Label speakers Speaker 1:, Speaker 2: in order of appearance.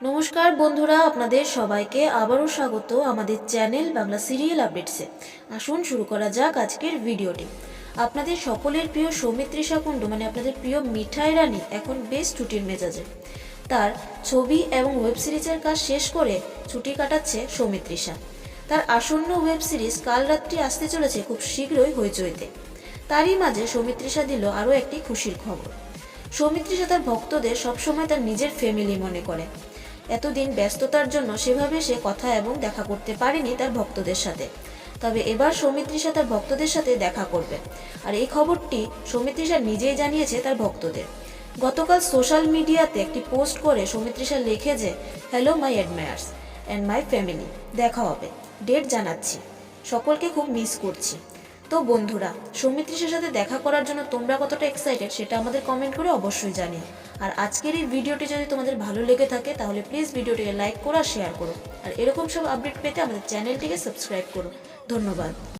Speaker 1: নমস্কার বন্ধুরা, আপনাদের সবাইকে আবারও স্বাগত আমাদের চ্যানেল বাংলা সিরিয়াল আপডেটসে। আসুন শুরু করা যাক আজকের ভিডিওটি। আপনাদের সকলের প্রিয় সৌমিত্রিষা কুণ্ডু মানে আপনাদের প্রিয় মিঠাই রানী, এখন বেশ ছুটির মেজাজে। তার ছবি এবং ওয়েব সিরিজের কাজ শেষ করে ছুটি কাটাচ্ছে সৌমিত্রিষা তার আসন্ন ওয়েব সিরিজ কাল রাত্রি আসতে চলেছে খুব শীঘ্রই হইচইতে। তারই মাঝে সৌমিত্রিষা দিল আরও একটি খুশির খবর। সৌমিত্রিষা তার ভক্তদের সবসময় তার নিজের ফ্যামিলি মনে করে। এতদিন ব্যস্ততার জন্য সেভাবে সে কথা এবং দেখা করতে পারেনি তার ভক্তদের সাথে। তবে এবার সৌমিত্রিষা তার ভক্তদের সাথে দেখা করবে। আর এই খবরটি সৌমিত্রিষা নিজেই জানিয়েছে তার ভক্তদের। গতকাল সোশ্যাল মিডিয়াতে একটি পোস্ট করে সৌমিত্রিষা লিখে যে hello my admirers and my family দেখা হবে। ডেট জানাচ্ছি। সকলকে খুব মিস করছি। তো বন্ধুরা সৌমিত্রিষের সাথে দেখা করার জন্য তোমরা কতটা এক্সাইটেড সেটা আমাদের কমেন্ট করে অবশ্যই জানিও। আর আজকের এই ভিডিওটি যদি তোমাদের ভালো লেগে থাকে, তাহলে প্লিজ ভিডিওটিকে লাইক করো শেয়ার করো। আর এরকম সব আপডেট পেতে আমাদের চ্যানেলটিকে সাবস্ক্রাইব করো। ধন্যবাদ।